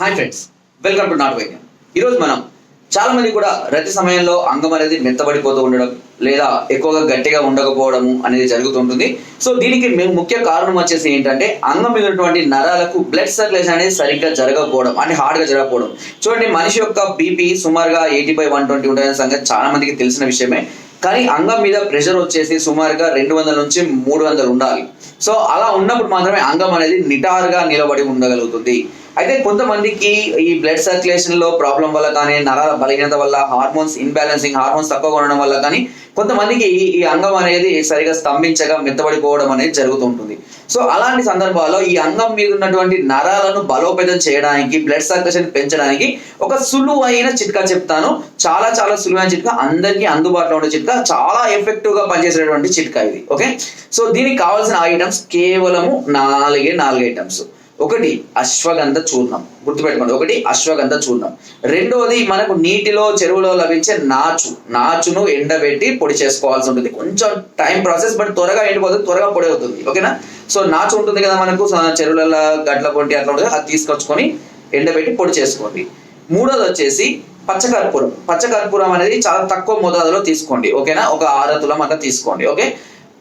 Hi friends welcome to నాట్ వైద్యం ఈరోజు మనం చాలా మంది కూడా రతి సమయంలో అంగం అనేది మెత్తబడిపోతూ ఉండడం లేదా ఎక్కువగా గట్టిగా ఉండకపోవడము అనేది జరుగుతుంటుంది. సో దీనికి మేము ముఖ్య కారణం వచ్చేసి ఏంటంటే అంగం మీద ఉన్నటువంటి నరాలకు బ్లడ్ సర్క్యులేషన్ అనేది సరిగ్గా జరగకపోవడం అంటే హార్డ్గా జరగకపోవడం. చూడండి మనిషి యొక్క బీపీ సుమారుగా ఎయిటీ బై వన్ ట్వంటీ ఉంటుందనే సంగతి చాలా మందికి తెలిసిన విషయమే. కానీ అంగం మీద ప్రెషర్ వచ్చేసి సుమారుగా రెండు వందల నుంచి మూడు వందలు ఉండాలి. సో అలా ఉన్నప్పుడు మాత్రమే అంగం అనేది నిటారుగా నిలబడి ఉండగలుగుతుంది. అయితే కొంతమందికి ఈ బ్లడ్ సర్క్యులేషన్లో ప్రాబ్లం వల్ల కానీ నరాల బలహీనత వల్ల హార్మోన్స్ ఇన్బ్యాలెన్సింగ్ హార్మోన్స్ తక్కువ ఉండడం వల్ల కానీ కొంతమందికి ఈ- ఈ అంగం అనేది సరిగా స్తంభించగా మెత్తబడిపోవడం అనేది జరుగుతుంటుంది. సో అలాంటి సందర్భాల్లో ఈ అంగం మీద ఉన్నటువంటి నరాలను బలోపేతం చేయడానికి బ్లడ్ సర్క్యులేషన్ పెంచడానికి ఒక సులువైన చిట్కా చెప్తాను. చాలా చాలా సులువైన చిట్కా. అందరికీ అందుబాటులో ఉండే చిట్కా. చాలా ఎఫెక్టివ్గా పనిచేసేటువంటి చిట్కా ఇది. ఓకే? సో దీనికి కావాల్సిన ఐటమ్స్ కేవలము నాలుగే నాలుగు ఐటమ్స్ ఒకటి అశ్వగంధ చూర్ణం. గుర్తుపెట్టుకోండి ఒకటి అశ్వగంధ చూర్ణం. రెండోది మనకు నీటిలో చెరువులో లభించే నాచు. నాచును ఎండబెట్టి పొడి చేసుకోవాల్సి ఉంటుంది. కొంచెం టైం ప్రాసెస్ బట్ త్వరగా ఎండిపోతుంది త్వరగా పొడి అవుతుంది. ఓకేనా? సో నాచు ఉంటుంది కదా మనకు చెరువులలో గడ్ల పొంటి అట్లా ఉంటుంది అది తీసుకొచ్చుకొని ఎండబెట్టి పొడి చేసుకోండి. మూడోది వచ్చేసి పచ్చకర్పూరం. పచ్చకర్పూరం అనేది చాలా తక్కువ మోతాదులో తీసుకోండి. ఓకేనా? ఒక ఆరతులం అట్లా తీసుకోండి. ఓకే?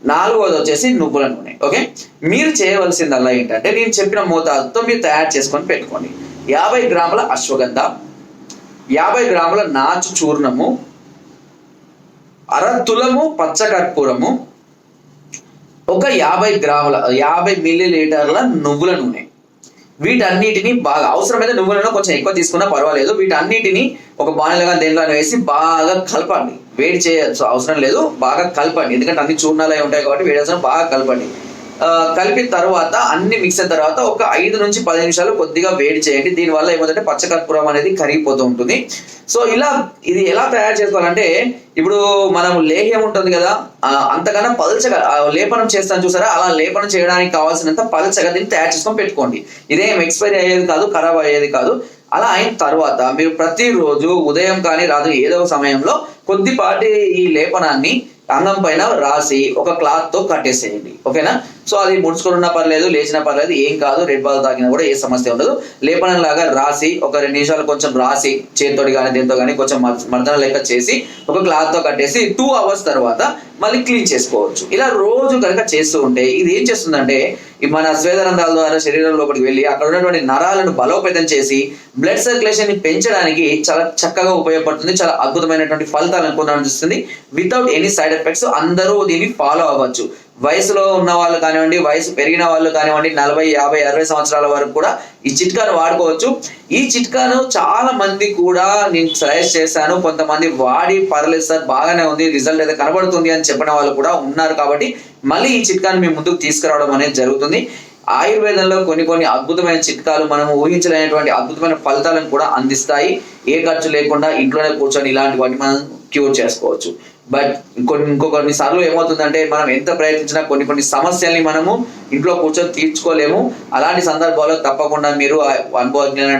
నాలుగోది వచ్చేసి నువ్వుల నూనె ఓకే? మీరు చేయవలసిందల్లా ఏంటంటే నేను చెప్పిన మోతాదుతో మీరు తయారు చేసుకొని పెట్టుకోండి. యాభై గ్రాముల అశ్వగంధ యాభై గ్రాముల నాచు చూర్ణము అర తులము పచ్చకర్పూరము ఒక యాభై గ్రాముల యాభై మిల్లీ లీటర్ల నువ్వుల నూనె. వీటన్నిటిని బాగా అవసరమైతే నువ్వులను కొంచెం ఎక్కువ తీసుకున్నా పర్వాలేదు. వీటన్నిటిని ఒక బాణలుగా దేనిలో వేసి బాగా కలపండి వేడి చేయొచ్చు అవసరం లేదు బాగా కలపండి. ఎందుకంటే అన్ని చూర్ణాలు ఉంటాయి కాబట్టి వేడి అవసరం బాగా కలపండి. కలిపిన తర్వాత అన్ని మిక్స్ అయిన తర్వాత ఒక ఐదు నుంచి పది నిమిషాలు కొద్దిగా వేడి చేయండి. దీనివల్ల ఏమవుతుందంటే పచ్చకర్పూరం అనేది కరిగిపోతూ ఉంటుంది. సో ఇలా ఇది ఎలా తయారు చేసుకోవాలంటే ఇప్పుడు మనం లేహ్యం ఉంటుంది కదా అంతకన్నా పలచగా లేపనం చేస్తాను చూసారా? అలా లేపనం చేయడానికి కావాల్సినంత పలచగా దీన్ని తయారు చేసుకొని పెట్టుకోండి. ఇదేం ఎక్స్పైరీ అయ్యేది కాదు ఖరాబ్ అయ్యేది కాదు. అలా అయిన తర్వాత మీరు ప్రతిరోజు ఉదయం కానీ రాత్రి ఏదో ఒక సమయంలో కొద్దిపాటి ఈ లేపనాన్ని అంగం పైన రాసి ఒక క్లాత్తో కట్టేసేయండి ఓకేనా? సో అది ముడుచుకున్నా పర్లేదు లేచినా పర్లేదు ఏం కాదు రెడ్ బాల్ తాగినా కూడా ఏ సమస్య ఉండదు. లేపనం లాగా రాసి ఒక రెండు నిమిషాలు కొంచెం రాసి చేతితోటి కానీ దేంతో కానీ కొంచెం మర్దన లెక్క చేసి ఒక క్లాత్తో కట్టేసి టూ అవర్స్ తర్వాత మళ్ళీ క్లీన్ చేసుకోవచ్చు. ఇలా రోజు కనుక చేస్తూ ఉంటే ఇది ఏం చేస్తుందంటే మన స్వేదరంధ్రాల ద్వారా శరీరం లోపలికి వెళ్ళి అక్కడ ఉన్నటువంటి నరాలను బలోపేతం చేసి బ్లడ్ సర్క్యులేషన్ని పెంచడానికి చాలా చక్కగా ఉపయోగపడుతుంది చాలా అద్భుతమైనటువంటి ఫలితాలను పొందడానికి వితౌట్ ఎనీ సైడ్ ఎఫెక్ట్స్ అందరూ దీన్ని ఫాలో అవ్వచ్చు. వయసులో ఉన్న వాళ్ళు కానివ్వండి వయసు పెరిగిన వాళ్ళు కానివ్వండి నలభై యాభై అరవై సంవత్సరాల వరకు కూడా ఈ చిట్కాను వాడుకోవచ్చు. ఈ చిట్కాను చాలా మంది కూడా నేను సజెస్ట్ చేశాను కొంతమంది వాడి పర్లేదు సార్ బాగానే ఉంది రిజల్ట్ అయితే కనబడుతుంది అని చెప్పిన వాళ్ళు కూడా ఉన్నారు కాబట్టి మళ్ళీ ఈ చిట్కాన్ని మీ ముందుకు తీసుకురావడం అనేది జరుగుతుంది. ఆయుర్వేదంలో కొన్ని కొన్ని అద్భుతమైన చిట్కాలు మనం ఊహించలేనటువంటి అద్భుతమైన ఫలితాలను కూడా అందిస్తాయి. ఏ ఖర్చు లేకుండా ఇంట్లోనే కూర్చొని ఇలాంటి వాటిని మనం క్యూర్ చేసుకోవచ్చు. బట్ కొన్ని ఇంకో కొన్ని సార్లు ఏమవుతుందంటే మనం ఎంత ప్రయత్నించినా కొన్ని కొన్ని సమస్యల్ని మనము ఇంట్లో కూర్చొని తీర్చుకోలేము. అలాంటి సందర్భాల్లో తప్పకుండా మీరు ఆ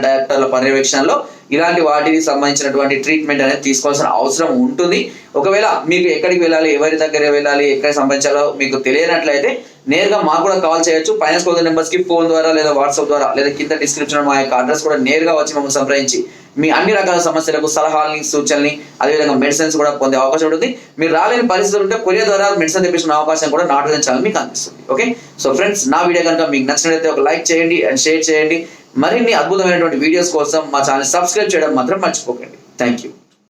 డైరెక్టర్ల పర్యవేక్షణలో ఇలాంటి వాటికి సంబంధించినటువంటి ట్రీట్మెంట్ అనేది తీసుకోవాల్సిన అవసరం ఉంటుంది. ఒకవేళ మీకు ఎక్కడికి వెళ్ళాలి ఎవరి దగ్గర వెళ్ళాలి ఎక్కడ సంబంధించాలో మీకు తెలియనట్లయితే నేరుగా మాకు కూడా కాల్ చేయొచ్చు. ఫైనాన్స్ స్కోర్ నెంబర్స్కి ఫోన్ ద్వారా లేదా వాట్సాప్ ద్వారా లేదా కింద డిస్క్రిప్షన్ మా యొక్క అడ్రస్ కూడా నేరుగా వచ్చి మమ్మల్ని సంప్రదించి మీ అన్ని రకాల సమస్యలకు సలహాలని సూచనని అదేవిధంగా మెడిసిన్స్ కూడా పొందే అవకాశం ఉంటుంది. మీరు రాలేని పరిస్థితులు ఉంటే కొరియర్ ద్వారా మెడిసిన్ తెప్పించిన అవకాశం కూడా నాట్ ఛానల్ మీకు అందిస్తుంది. ఓకే సో ఫ్రెండ్స్ నా వీడియో కనుక మీకు నచ్చినట్లయితే ఒక లైక్ చేయండి అండ్ షేర్ చేయండి. మరిన్ని అద్భుతమైనటువంటి వీడియోస్ కోసం మా ఛానల్ సబ్స్క్రైబ్ చేయడం మాత్రం మర్చిపోకండి. Thank you